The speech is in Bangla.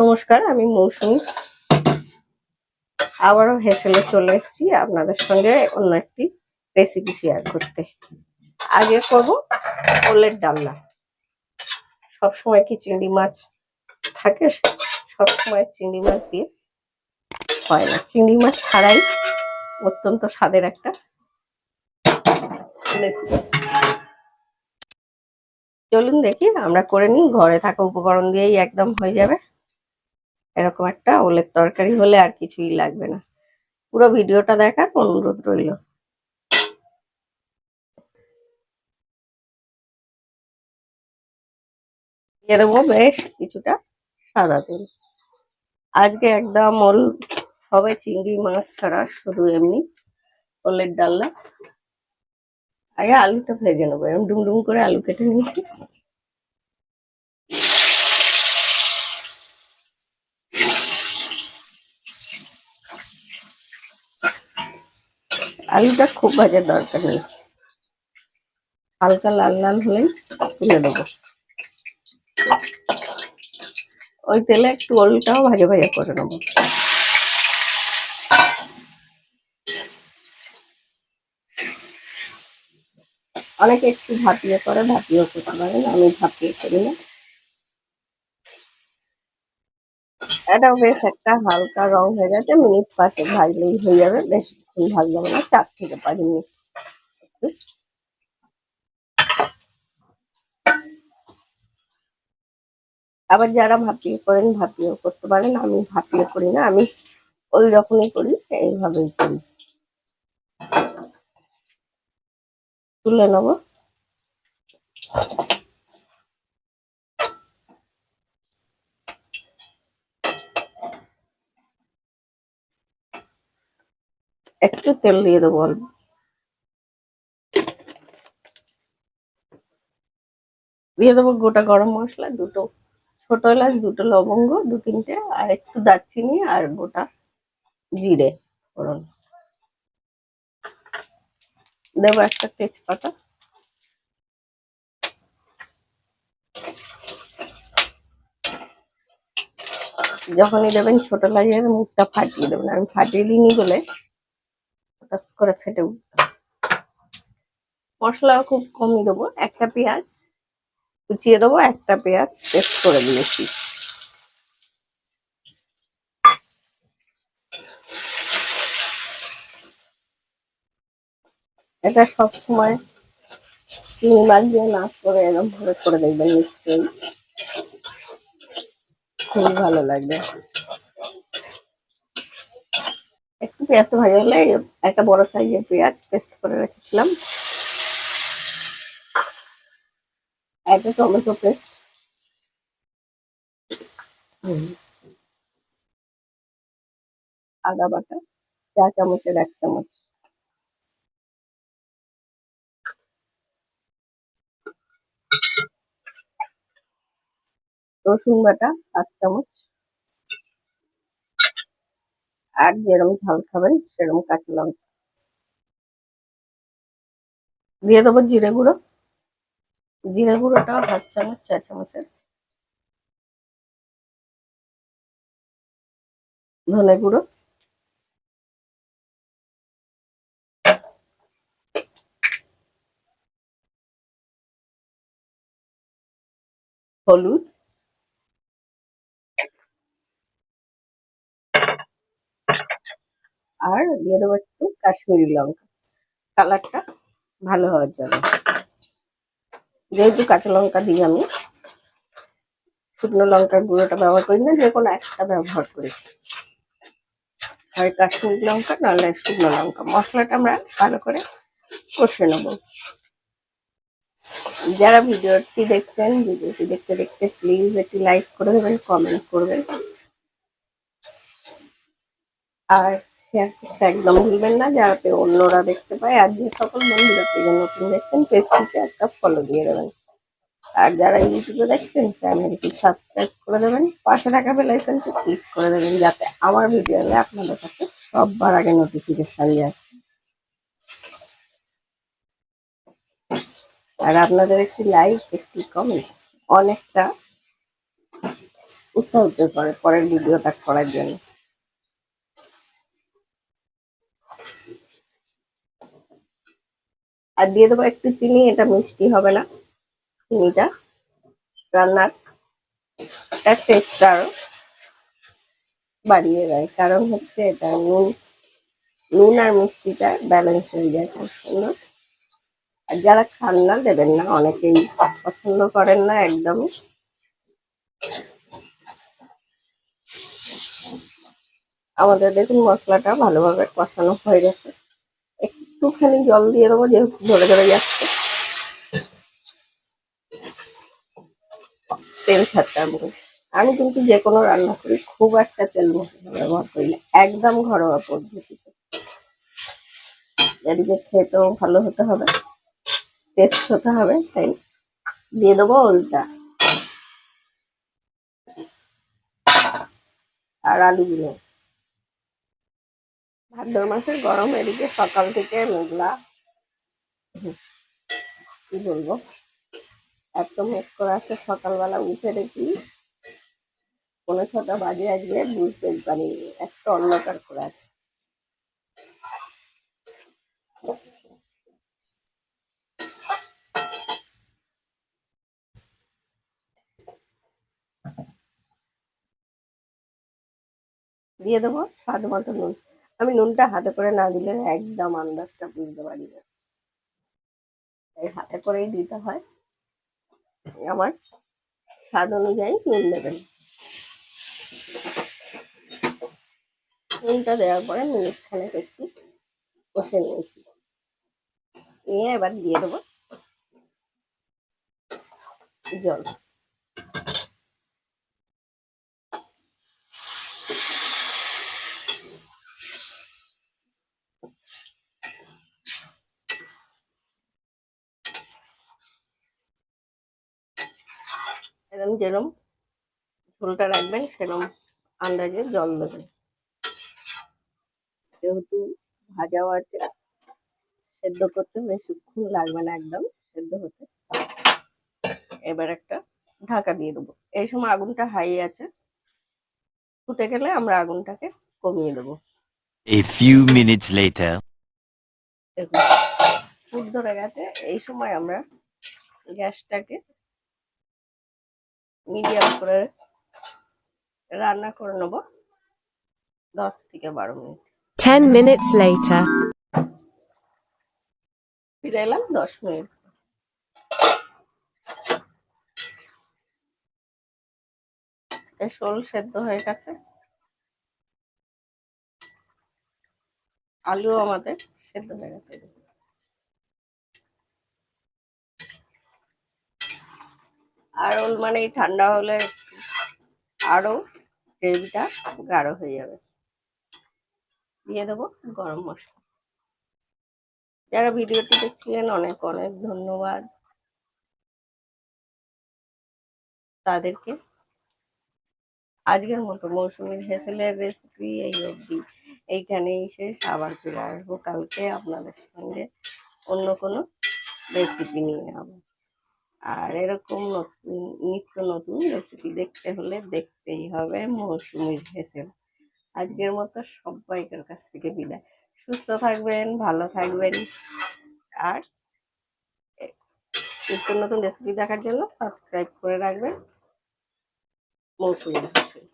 নমস্কার, আমি মৌসুমি। আবারও হেসেলে চলে এসেছি আপনাদের সঙ্গে অন্য একটি রেসিপি শেয়ার করতে। আগে করব ওলের ডালনা। সবসময় কি চিংড়ি মাছ থাকে সবসময় চিংড়ি মাছ দিয়ে হয় না। চিংড়ি মাছ ছাড়াই অত্যন্ত স্বাদের একটা রেসিপি চলুন দেখি, আমরা করে নিই। ঘরে থাকা উপকরণ দিয়েই একদম হয়ে যাবে। এরকম একটা ওলের তরকারি হলে আর কিছুই লাগবে না। পুরো ভিডিওটা দেখার অনুরোধ রইল। দিয়ে দেবো বেশ কিছুটা সাদা তেল। আজকে একদম ওল হবে চিংড়ি মাছ ছাড়া শুধু এমনি ওলের ডালনা। আগে আলুটা ভেজে নেব। এরকম ডুমডুম করে আলু কেটে নিয়েছি। আলুটা খুব ভাজার দরকার নেই। হালকা লাল লাল হলেই তুলে দেবো ওই তেলে একটু আলুটাও ভাজা ভাজা করে নেব। অনেকে একটু ভাপিয়ে করে, ভাপিয়েও করতে পারেন, আমি ভাপিয়ে করি না। এটাও বেশ একটা হালকা রং হয়ে গেছে, মিনিট পাঁচে ভাজলেই হয়ে যাবে বেশিক্ষণ ভাজতে হবে না, চার থেকে পাঁচ মিনিট। আবার যারা ভাপিয়ে করেন, ভাপিয়েও করতে পারেন, আমি ভাপিয়ে করি না, আমি ওই রকমই করি, এইভাবেই করি। তুলে নেব। একটু তেল দিয়ে দেবো অল্প। দিয়ে দেবো গোটা গরম মশলা, দুটো ছোট এলাচ, দুটো লবঙ্গ, দু তিনটে, আর একটু দারচিনি আর গোটা জিরে, ফোড়ন। দেবো একটা তেজপাতা। যখনই দেবেন ছোট লাইয়ের মুখটা ফাটিয়ে দেবেন। আমি ফাটিয়ে দিইনি বলে হঠাৎ করে ফেটে উঠবে মশলা খুব কমই দেবো, একটা পেঁয়াজ, কুচিয়ে দেবো, একটা পেঁয়াজ পেস্ট করে দিয়েছি। এটা সব সময় চিনি মাছ দিয়ে নাচ করে এরকম ভাবে করে দেখবেন নিশ্চয়ই। খুবই ভালো লাগবে একটু পেঁয়াজটা ভাজা হলে একটা বড় সাইজের পেঁয়াজ পেস্ট করে রেখেছিলাম। একটা টমেটো পেস্ট। আদা বাটা, চা চামচের এক চামচ। রসুন বাটা সাত চামচ। আর যেরকম ঝাল খাবেন, সেরকম কাঁচা লঙ্কা। দিয়ে দেবো জিরে গুঁড়ো। জিরে গুঁড়োটা হাফ চামচ চা চামচের। ধনে গুঁড়ো। হলুদ। আর দিয়ে দেবো একটু কাশ্মীরি লঙ্কা। কালারটা ভালো হওয়ার জন্য। যেহেতু কাঁচা লঙ্কা দিই আমি, শুকনো লঙ্কার গুঁড়োটা ব্যবহার করি না, যে কোনো একটা ব্যবহার করেছি হয় কাশ্মীরি লঙ্কা, নাহলে শুকনো লঙ্কা। মশলাটা আমরা ভালো করে কষে নেব। যারা ভিডিওটি দেখছেন, ভিডিওটি দেখতে দেখতে প্লিজ একটি লাইক করে দেবেন কমেন্ট করবেন। আর শেয়ার করতে একদম ভুলবেন না যাতে অন্যরা দেখতে পায়, আর যে সকল বন্ধুরা পেজে নতুন দেখছেন পেজটিতে একটা ফলো দিয়ে দেবেন। আর যারা ইউটিউবে দেখছেন, চ্যানেলটি সাবস্ক্রাইব করে দেবেন, পাশে থাকা বেল আইকনটি ক্লিক করে দেবেন, যাতে আমার ভিডিও এলে আপনাদের কাছে সববার আগে নোটিফিকেশন যায়। আর আপনাদের একটি লাইক একটি কমেন্ট অনেকটা উৎসাহিত করে পরের ভিডিওটা করার জন্য। আর দিয়ে দেবো একটু চিনি, এটা মিষ্টি হবে না, চিনিটা, রান্নার টেস্টটা আরও বাড়িয়ে দেয়। কারণ হচ্ছে এটা নুন নুন আর মিষ্টিটা ব্যালেন্স হয়ে যায় সুন্দর আর যারা খান না, দেবেন না, অনেকেই পছন্দ করেন না একদমই। আমাদের দেখুন মশলাটা ভালোভাবে কষানো হয়ে গেছে। একটুখানি জল দিয়ে দেবো, যেহেতু ধরে ধরে যাচ্ছে। তেল ছাড়তে আমি আমি কিন্তু যে কোনো রান্না করি, খুব একটা তেল মশলা ব্যবহার করি না, একদম ঘরোয়া পদ্ধতিতে। এদিকে খেতেও ভালো হতে হবে টেস্ট হতে হবে, তাই দিয়ে দেবো ওলটা। আর আলুগুলো। ভাদ্র মাসের গরম এদিকে সকাল থেকে মেঘলা। কি বলব? এত মেঘ করে আছে সকালবেলা উঠে দেখি পনেরো ছটা বাজে আজকে বুঝতে পারি এত অন্ধকার করে আছে। দিয়ে দেবো স্বাদ মতো নুন। আমি নুনটা হাতে করে না দিলে একদম আন্দাজটা বুঝতে পারি না। তাই হাতে করেই দিতে হয়। আমার স্বাদ অনুযায়ী নুন দেবেন। নুনটা দেওয়ার পরে মিনিট খানেক একটু কষে নিয়েছি। নিয়ে এবার দিয়ে দেবো জল। এরকম যেরকম ঝোলটা রাখবেন সেরকম আন্দাজে জল দেবেন। যেহেতু ভাজাও আছে সেদ্ধ করতে বেশিক্ষণ লাগবে না একদম সেদ্ধ হতে। এবার একটা ঢাকা দিয়ে দেবো। এই সময় আগুনটা হাই আছে ফুটে গেলে আমরা আগুনটাকে কমিয়ে দেবো। Few minutes later. দেখুন ফুট ধরে গেছে। এই সময় আমরা গ্যাসটাকে মিডিয়াম করে রান্না করে নেব। দশ থেকে বারো মিনিট। 10 minutes later. ফিরে এলাম দশ মিনিট। শোল সেদ্ধ হয়ে গেছে। আলু আমাদের সেদ্ধ হয়ে গেছে। আর ওল মানে ঠান্ডা হলে আরও গ্রেভিটা গাঢ় হয়ে যাবে। দিয়ে দেবো গরম মশলা। যারা ভিডিওটি দেখছিলেন, অনেক অনেক ধন্যবাদ। তাদেরকে আজকের মতো মৌসুমীর হেসেলের রেসিপি এই অবধি। এইখানেই শেষ। আবার ফিরে আসব কালকে আপনাদের সঙ্গে অন্য কোনো রেসিপি নিয়ে। যাব আর এরকম নতুন নিত্য নতুন রেসিপি দেখতে হলে দেখতেই হবে মৌসুমীর ভেসেল আজকের মতো সবাইকার কাছ থেকে বিদায়। সুস্থ থাকবেন, ভালো থাকবেন, আর নিত্য নতুন রেসিপি দেখার জন্য সাবস্ক্রাইব করে রাখবেন। মৌসুমি হেসেল